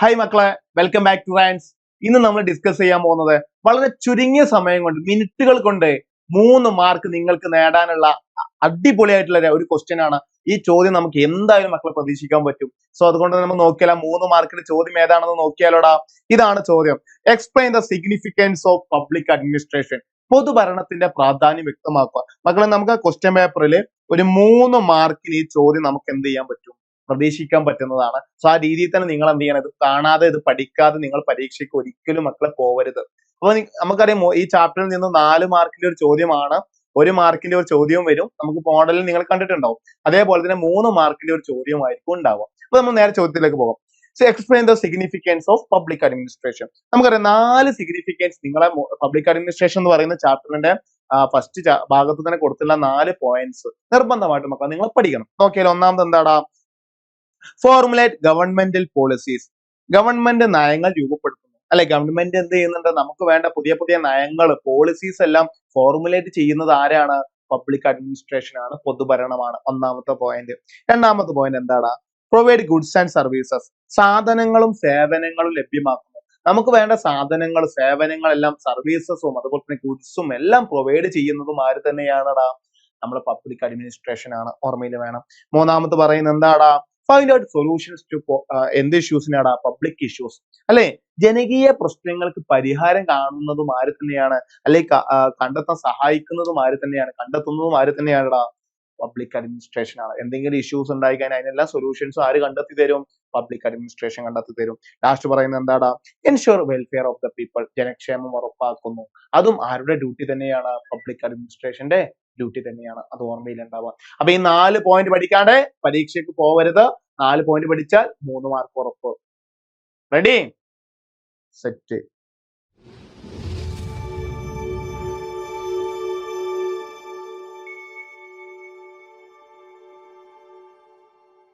Hi മക്കളെ welcome back to റാൻസ് ഇന്ന് നമ്മൾ ഡിസ്കസ് ചെയ്യാൻ പോകുന്നത് വളരെ ചുരുങ്ങിയ സമയം കൊണ്ട് മിനിറ്റുകൾ കൊണ്ട് മൂന്ന് മാർക്ക് നിങ്ങൾക്ക് നേടാനുള്ള അടിപൊളിയായിട്ടുള്ള ഒരു ക്വസ്റ്റ്യൻ ആണ്. ഈ ചോദ്യം നമുക്ക് എന്തായാലും മക്കളെ പ്രതീക്ഷിക്കാൻ പറ്റും. സോ അതുകൊണ്ട് നമ്മൾ നോക്കിയാലോ മൂന്ന് മാർക്കിന്റെ ചോദ്യം ഏതാണെന്ന് നോക്കിയാലോടാ. ഇതാണ് ചോദ്യം. Explain the significance of public administration പൊതുഭരണത്തിന്റെ പ്രാധാന്യം വ്യക്തമാക്കുക. മക്കളെ നമുക്ക് ആ ക്വസ്റ്റ്യൻ പേപ്പറിൽ ഒരു മൂന്ന് മാർക്കിന് ഈ ചോദ്യം നമുക്ക് എന്ത് ചെയ്യാൻ പറ്റും? പ്രതീക്ഷിക്കാൻ പറ്റുന്നതാണ്. സോ ആ രീതിയിൽ തന്നെ നിങ്ങൾ എന്ത് ചെയ്യണം? ഇത് കാണാതെ ഇത് പഠിക്കാതെ നിങ്ങൾ പരീക്ഷയ്ക്ക് ഒരിക്കലും മക്കളെ പോവരുത്. അപ്പൊ നമുക്കറിയാം ഈ ചാപ്റ്ററിൽ നിന്ന് നാല് മാർക്കിന്റെ ഒരു ചോദ്യമാണ്. ഒരു മാർക്കിന്റെ ഒരു ചോദ്യവും വരും. നമുക്ക് മോഡലിൽ നിങ്ങൾ കണ്ടിട്ടുണ്ടാവും. അതേപോലെ തന്നെ മൂന്ന് മാർക്കിന്റെ ഒരു ചോദ്യമായിരിക്കും ഉണ്ടാവുക. അപ്പൊ നമ്മൾ നേരെ ചോദ്യത്തിലേക്ക് പോകാം. So explain the significance of public administration നമുക്കറിയാം നാല് സിഗ്നിഫിക്കൻസ് നിങ്ങളെ പബ്ലിക് അഡ്മിനിസ്ട്രേഷൻ എന്ന് പറയുന്ന ചാപ്റ്ററിന്റെ ഫസ്റ്റ് ഭാഗത്ത് തന്നെ കൊടുത്തുള്ള നാല് പോയിന്റ്സ് നിർബന്ധമായിട്ട് നിങ്ങൾ പഠിക്കണം. നോക്കിയാൽ ഒന്നാമത് എന്താടാ? ഫോർമുലേറ്റ് ഗവൺമെന്റൽ പോളിസീസ് ഗവൺമെന്റ് നയങ്ങൾ രൂപപ്പെടുത്തുന്നു. അല്ലെ ഗവൺമെന്റ് എന്ത് ചെയ്യുന്നുണ്ട്? നമുക്ക് വേണ്ട പുതിയ പുതിയ നയങ്ങൾ പോളിസീസ് എല്ലാം ഫോർമുലേറ്റ് ചെയ്യുന്നത് ആരാണ്? പബ്ലിക് അഡ്മിനിസ്ട്രേഷൻ ആണ് പൊതുഭരണമാണ്. ഒന്നാമത്തെ പോയിന്റ് രണ്ടാമത്തെ പോയിന്റ് എന്താണ്? പ്രൊവൈഡ് ഗുഡ്സ് ആൻഡ് സർവീസസ് സാധനങ്ങളും സേവനങ്ങളും ലഭ്യമാക്കുന്നു. നമുക്ക് വേണ്ട സാധനങ്ങൾ സേവനങ്ങളെല്ലാം സർവീസസും അതുപോലെ തന്നെ ഗുഡ്സും എല്ലാം പ്രൊവൈഡ് ചെയ്യുന്നതും ആര് തന്നെയാണടാ? നമ്മുടെ പബ്ലിക് അഡ്മിനിസ്ട്രേഷൻ ആണ്. ഓർമ്മയിൽ വേണം. മൂന്നാമത് പറയുന്നത് എന്താടാ? ഫൈൻഡ് ഔട്ട് സൊല്യൂഷൻസ് ടു എന്ത് ഇഷ്യൂസിനാണ് പബ്ലിക് ഇഷ്യൂസ് അല്ലെ? ജനകീയ പ്രശ്നങ്ങൾക്ക് പരിഹാരം കാണുന്നതും ആര് തന്നെയാണ്? അല്ലെ കണ്ടെത്താൻ സഹായിക്കുന്നതും ആര് തന്നെയാണ്? കണ്ടെത്തുന്നതും ആര് തന്നെയാണടാ? പബ്ലിക് അഡ്മിനിസ്ട്രേഷൻ ആണ്. എന്തെങ്കിലും ഇഷ്യൂസ് ഉണ്ടായി കഴിഞ്ഞാൽ അതിനെല്ലാം സൊല്യൂഷൻസും ആര് കണ്ടെത്തി തരും? പബ്ലിക് അഡ്മിനിസ്ട്രേഷൻ കണ്ടെത്തി തരും. ലാസ്റ്റ് പറയുന്നത് എന്താടാ? Ensure welfare of the people ജനക്ഷേമം ഉറപ്പാക്കുന്നു. അതും ആരുടെ ഡ്യൂട്ടി തന്നെയാണ്? പബ്ലിക് അഡ്മിനിസ്ട്രേഷന്റെ ഡ്യൂട്ടി തന്നെയാണ്. അത് ഓർമ്മയിൽ ഉണ്ടാവുക അപ്പൊ ഈ നാല് പോയിന്റ് പഠിക്കാണ്ട് പരീക്ഷയ്ക്ക് പോവരുത്. നാല് പോയിന്റ് പഠിച്ചാൽ മൂന്ന് മാർക്ക് ഉറപ്പ്. Ready set